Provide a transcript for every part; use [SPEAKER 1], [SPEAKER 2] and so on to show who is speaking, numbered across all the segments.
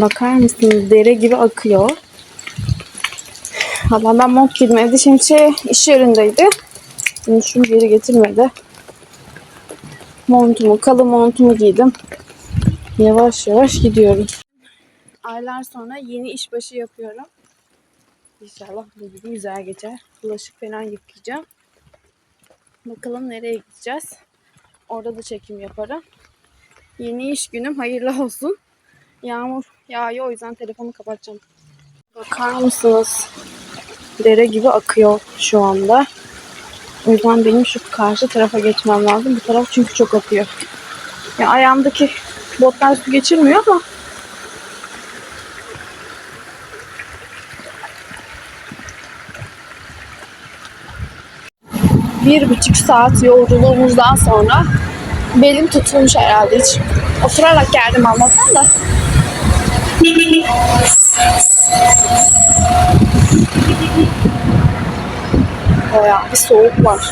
[SPEAKER 1] Bakar mısınız? Dere gibi akıyor. Valla ben mont giydim. Evde şemsiye iş yerindeydi. Unutmuşum geri getirmedi. Montumu, kalın montumu giydim. Yavaş yavaş gidiyorum. Aylar sonra yeni işbaşı yapıyorum. İnşallah bu gibi güzel geçer. Bulaşık falan yıkayacağım. Bakalım nereye gideceğiz. Orada da çekim yaparım. Yeni iş günüm hayırlı olsun. Yağmur yağıyor o yüzden telefonu kapatacağım. Bakar mısınız? Dere gibi akıyor şu anda. O yüzden benim şu karşı tarafa geçmem lazım. Bu taraf çünkü çok akıyor. Ya ayağımdaki botlar su geçirmiyor ama bir buçuk saat yolculuğumuzdan sonra belim tutulmuş herhalde hiç. Oturarak geldim Allah'tan da. Bayağı bir soğuk var.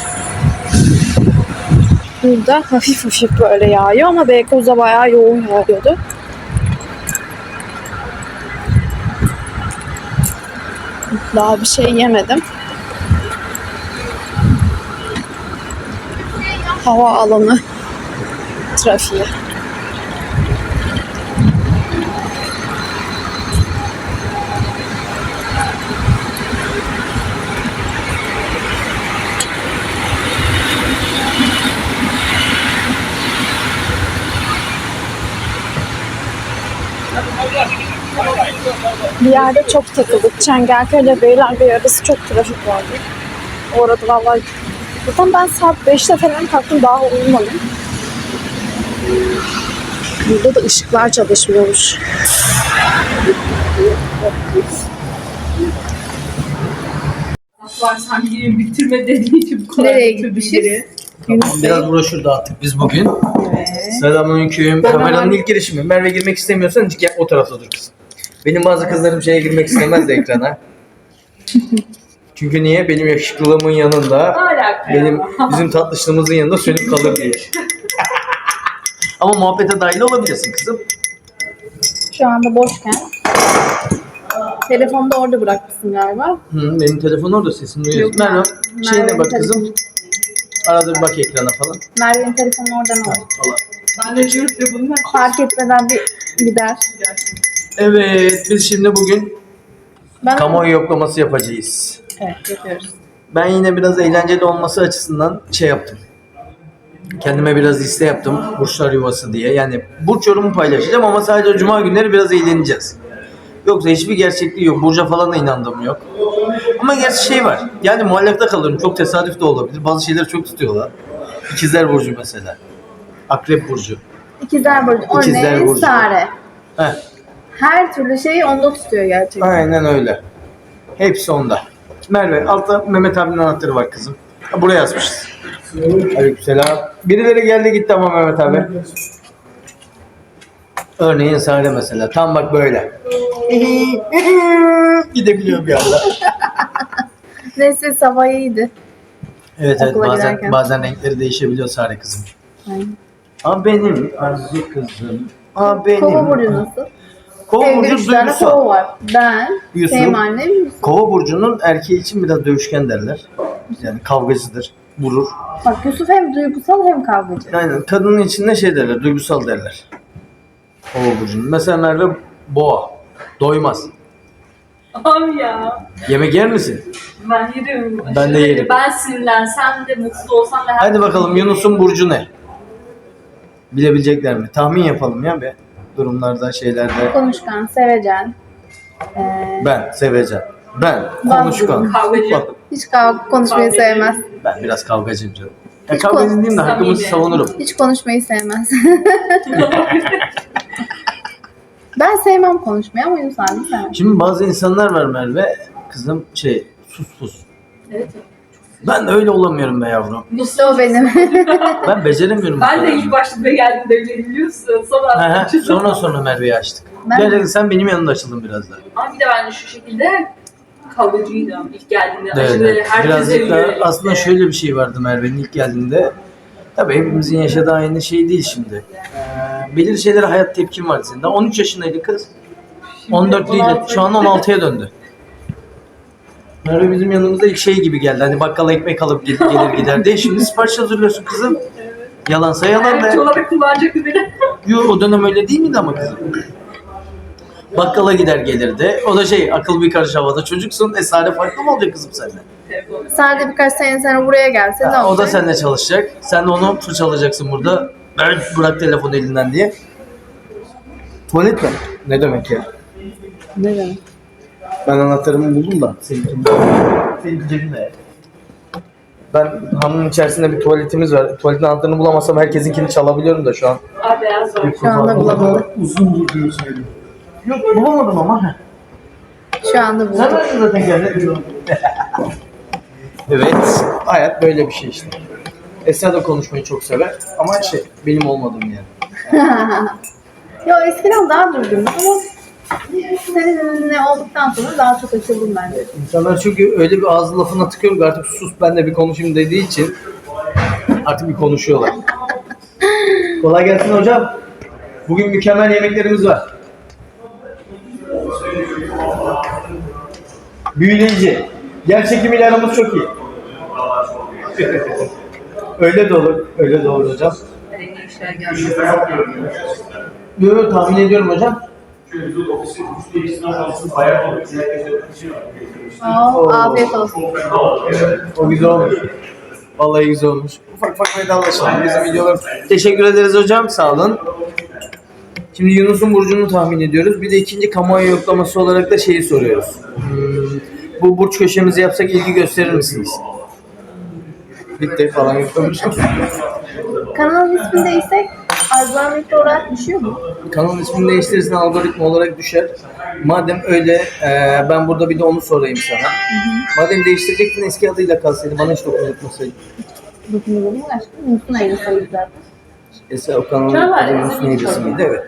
[SPEAKER 1] Burada hafif hafif böyle yağıyor ama Beykoz'da bayağı yoğun yağıyordu. Daha bir şey yemedim. Hava alanı trafiği. Bir yerde çok takıldık. Çengelköy ile Beylerbeyi arası çok trafik vardı. Orada vallahi Zaten ben saat 5'te falan kalktım daha uyumadım. Burada da ışıklar çalışmıyormuş.
[SPEAKER 2] var sanki bitirme dediği için bu kadar
[SPEAKER 1] Nereye gitmişiz? Bey.
[SPEAKER 3] Biraz broşür dağıttık biz bugün. Selamünaleyküm. Kameranın ilk girişimi. Merve girmek istemiyorsan gel o tarafta dur kızım. Benim bazı kızlarım şeye girmek istemez de ekrana. Çünkü niye? Benim yakışıklılığımın yanında, benim bizim tatlışlığımızın yanında sönüp kalır diye. Ama muhabbete dahil olabilirsin kızım.
[SPEAKER 1] Şu anda boşken. Telefonu da orada bırakmışsın galiba.
[SPEAKER 3] Hı, benim telefon orada sesini duyuyorsun.
[SPEAKER 1] Yok,
[SPEAKER 3] Merve, şeyine bak kızım. Arada bir bak ekrana falan.
[SPEAKER 1] Merve'nin telefonu oradan al.
[SPEAKER 3] falan.
[SPEAKER 2] Ben de cürüp de bunu
[SPEAKER 1] Fark etmeden bir gider.
[SPEAKER 3] Evet, biz şimdi bugün
[SPEAKER 1] Ben
[SPEAKER 3] kamuoyu yoklaması yapacağız.
[SPEAKER 1] Evet yapıyoruz.
[SPEAKER 3] Ben yine biraz eğlenceli olması açısından şey yaptım. Kendime biraz liste yaptım. Burçlar yuvası diye. Yani burç yorumu paylaşacağım ama sadece cuma günleri biraz eğleneceğiz. Yoksa hiçbir gerçekliği yok. Burca falan da inandığım yok. Ama gerçi şey var. Yani muallakta kalıyorum. Çok tesadüf de olabilir. Bazı şeyleri çok tutuyorlar. İkizler Burcu mesela. Akrep Burcu.
[SPEAKER 1] İkizler Burcu.
[SPEAKER 3] İkizler Burcu.
[SPEAKER 1] Sare.
[SPEAKER 3] Heh,
[SPEAKER 1] Her türlü şeyi onda tutuyor gerçekten.
[SPEAKER 3] aynen öyle. Hepsi onda. Merve altta Mehmet abinin anahtarı var kızım. Ha, buraya yazmışız. Aleykümselam. Birileri geldi gitti ama Mehmet abi. Örneğin Sare mesela. Tam bak böyle. Gidebiliyor bir anda.
[SPEAKER 1] Neyse sabah iyiydi.
[SPEAKER 3] Evet evet
[SPEAKER 1] Okula
[SPEAKER 3] bazen
[SPEAKER 1] giderken.
[SPEAKER 3] bazen renkleri değişebiliyor Sare kızım.
[SPEAKER 1] Aynen.
[SPEAKER 3] Aa benim arzu kızım. Aa benim.
[SPEAKER 1] Kova burcu nasıl?
[SPEAKER 3] Kova
[SPEAKER 1] Evde
[SPEAKER 3] burcu
[SPEAKER 1] üç tane kova var. Ben,
[SPEAKER 3] Yusuf.
[SPEAKER 1] Sevim annem, Yusuf.
[SPEAKER 3] Kova burcunun erkeği için biraz dövüşken derler. Yani kavgacıdır. Vurur.
[SPEAKER 1] Bak Yusuf hem duygusal hem kavgacı.
[SPEAKER 3] Aynen. Kadının içinde şey derler, duygusal derler. Kova burcunun. Mesela Merve boğa. Doymaz.
[SPEAKER 2] Abi ya.
[SPEAKER 3] Yemek yer misin?
[SPEAKER 2] Ben yerim.
[SPEAKER 3] Ben de
[SPEAKER 2] Aşırı
[SPEAKER 3] yerim.
[SPEAKER 2] Ben sinirlensem de mutlu olsam da her
[SPEAKER 3] Hadi bakalım Yunus'un burcu ne? Bilebilecekler mi? Tahmin yapalım ya be. Durumlarda, şeylerde.
[SPEAKER 1] Konuşkan, sevecen. Ee,
[SPEAKER 3] Ben seveceğim. Ben
[SPEAKER 1] Ben
[SPEAKER 3] konuşkan.
[SPEAKER 2] kavgacı.
[SPEAKER 3] Bak,
[SPEAKER 1] hiç kavga konuşmayı
[SPEAKER 2] Kavgacı.
[SPEAKER 1] sevmez.
[SPEAKER 3] Ben biraz kavgacıyım canım. Ya
[SPEAKER 1] Hiç
[SPEAKER 3] kavgacı
[SPEAKER 1] kon-
[SPEAKER 3] diyeyim de
[SPEAKER 2] Samimi.
[SPEAKER 3] savunurum.
[SPEAKER 1] Hiç konuşmayı sevmez. ben sevmem konuşmayı ama Yunus abi sevmez.
[SPEAKER 3] Şimdi bazı insanlar var Merve. Kızım şey sus sus.
[SPEAKER 2] Evet.
[SPEAKER 3] Ben de öyle olamıyorum be yavrum.
[SPEAKER 1] O benim.
[SPEAKER 3] Ben beceremiyorum. bu
[SPEAKER 2] Ben de ilk başta geldiğimde öyle biliyorsun. Sonra açıldım.
[SPEAKER 3] sonra sonra Merve'yi açtık.
[SPEAKER 1] Ben-
[SPEAKER 3] Gel gel, sen benim yanımda açıldın biraz daha.
[SPEAKER 2] Ama bir de ben de şu şekilde kavgacıydım ilk geldiğinde.
[SPEAKER 3] Evet, evet.
[SPEAKER 2] herkese
[SPEAKER 3] Birazcık da
[SPEAKER 2] yönelik.
[SPEAKER 3] aslında şöyle bir şey vardı Merve'nin ilk geldiğinde. Tabii hepimizin yaşadığı aynı şey değil şimdi. Ee, belirli şeylere hayat tepkin vardı senin. Daha 13 yaşındaydın kız. 14 değil. Şu an 16'ya döndü. Merve bizim yanımızda ilk şey gibi geldi. Hani bakkala ekmek alıp gel- gelir gider diye. Şimdi sipariş hazırlıyorsun kızım. Yalansa yalan be.
[SPEAKER 2] olarak kullanacaktı beni.
[SPEAKER 3] Yo, o dönem öyle değil miydi ama kızım? Bakkala gider gelirdi. O da şey akıl bir karış havada. Çocuksun. E sade farklı mı olacak kızım seninle?
[SPEAKER 1] Sadece birkaç sene sonra buraya gelse ne
[SPEAKER 3] Ha, o da
[SPEAKER 1] olacak?
[SPEAKER 3] seninle çalışacak. Sen de onu fırçalayacaksın burada. Ben bırak telefonu elinden diye. Tuvalet mi? Ne demek ya?
[SPEAKER 1] Ne demek?
[SPEAKER 3] Ben anahtarımı buldum da. Senin Senin cebinde. Ben hamının içerisinde bir tuvaletimiz var. Tuvaletin anahtarını bulamazsam herkesinkini çalabiliyorum da şu an.
[SPEAKER 2] Abi beyaz var.
[SPEAKER 1] Şu anda bulamadık.
[SPEAKER 3] Uzun diye söyledim. Yok bulamadım ama.
[SPEAKER 1] Şu anda
[SPEAKER 3] Sen
[SPEAKER 1] bulduk.
[SPEAKER 3] verdin zaten kendine. evet. Hayat böyle bir şey işte. Esra da konuşmayı çok sever ama şey benim olmadığım yani.
[SPEAKER 1] Yo eskiden daha durdum ama seninle olduktan sonra daha çok açıldım bence.
[SPEAKER 3] İnsanlar çünkü öyle bir ağzı lafına tıkıyorum ki artık sus ben de bir konuşayım dediği için artık bir konuşuyorlar. Kolay gelsin hocam. Bugün mükemmel yemeklerimiz var. Büyüleyici. Yer çekimiyle aramız çok iyi. öyle de olur. Öyle de olur hocam.
[SPEAKER 2] Renkli işler
[SPEAKER 3] tahmin ediyorum hocam.
[SPEAKER 1] Afiyet olsun.
[SPEAKER 3] O güzel olmuş. Vallahi güzel olmuş. Ufak ufak vedalaşalım bizim videolar. Teşekkür ederiz hocam. Sağ olun. Şimdi Yunus'un burcunu tahmin ediyoruz. Bir de ikinci kamuoyu yoklaması olarak da şeyi soruyoruz. Hmm, bu burç köşemizi yapsak ilgi gösterir misiniz? Bitti falan yoklamışız.
[SPEAKER 1] Kanalın ismini değişsek algoritma olarak düşüyor mu?
[SPEAKER 3] Kanalın ismini değiştirirsen algoritma olarak düşer. Madem öyle e, ben burada bir de onu sorayım sana. Madem değiştirecektin eski adıyla kalsaydı bana hiç dokundurtmasaydın.
[SPEAKER 1] Dokunulur mu aşkım? Mutlu ayrı sayı zaten.
[SPEAKER 3] Esra o kanalın adının ismi neydi ismiydi evet.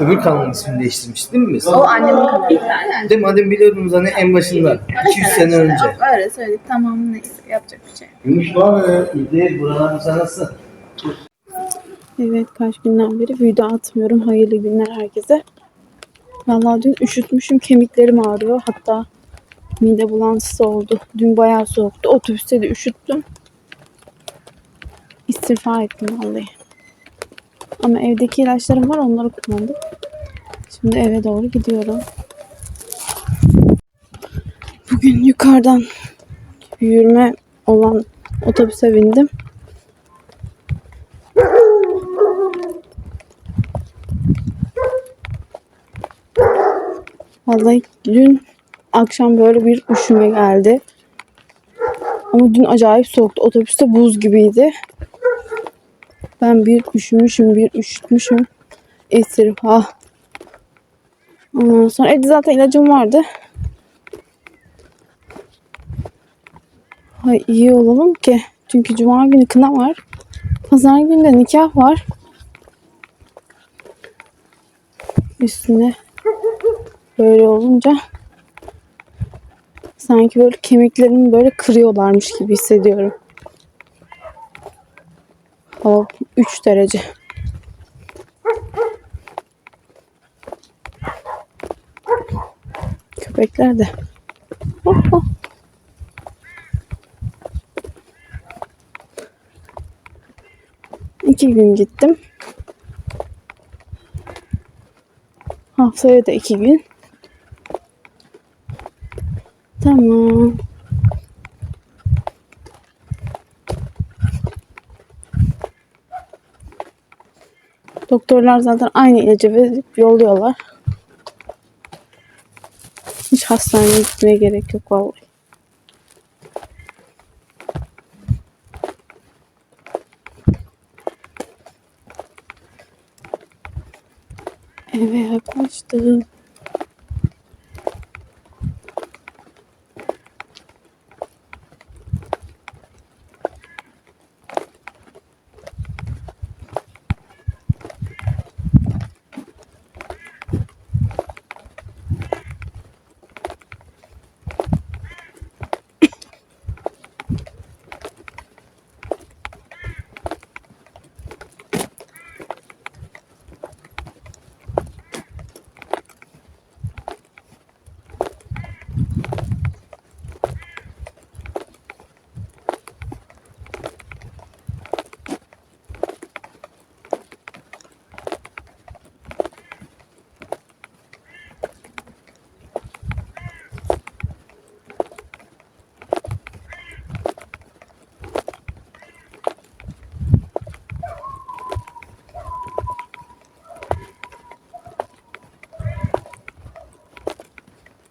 [SPEAKER 3] Öbür kanalın ismini değiştirmişti değil mi biz?
[SPEAKER 1] O annemin kanalı. Yani.
[SPEAKER 3] De madem biliyordunuz hani en başından 200 sene önce.
[SPEAKER 1] Öyle söyledik tamam neyse yapacak bir şey.
[SPEAKER 3] Gümüş var mı? İyi buralar sen nasılsın?
[SPEAKER 1] Evet kaç günden beri video atmıyorum. Hayırlı günler herkese. Vallahi dün üşütmüşüm kemiklerim ağrıyor. Hatta mide bulantısı oldu. Dün bayağı soğuktu. Otobüste de üşüttüm. İstifa ettim vallahi. Ama evdeki ilaçlarım var onları kullandım. Şimdi eve doğru gidiyorum. Bugün yukarıdan yürüme olan otobüse bindim. Vallahi dün akşam böyle bir üşüme geldi. Ama dün acayip soğuktu. Otobüste buz gibiydi. Ben bir üşümüşüm, bir üşütmüşüm. Esir ha. Ondan sonra evde zaten ilacım vardı. Hay iyi olalım ki. Çünkü cuma günü kına var. Pazar günü de nikah var. Üstüne böyle olunca sanki böyle kemiklerimi böyle kırıyorlarmış gibi hissediyorum. Hava 3 derece. Köpekler de. Oh, oh. İki gün gittim. Haftaya da iki gün. Tamam. Doktorlar zaten aynı ilacı verip yolluyorlar. Hiç hastaneye gitmeye gerek yok vallahi. Eve yaklaştım.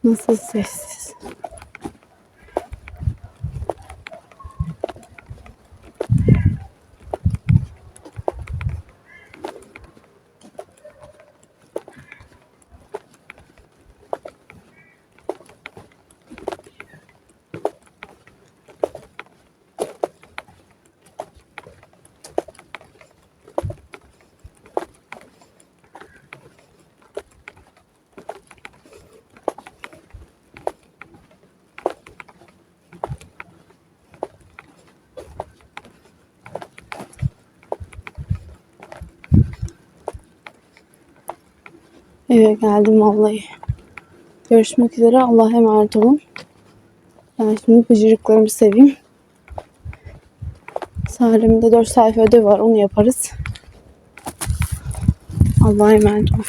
[SPEAKER 1] Nasıl sessiz. Eve geldim vallahi. Görüşmek üzere. Allah'a emanet olun. Ben şimdi bıcırıklarımı seveyim. Salim'de 4 sayfa ödev var. Onu yaparız. Allah'a emanet olun.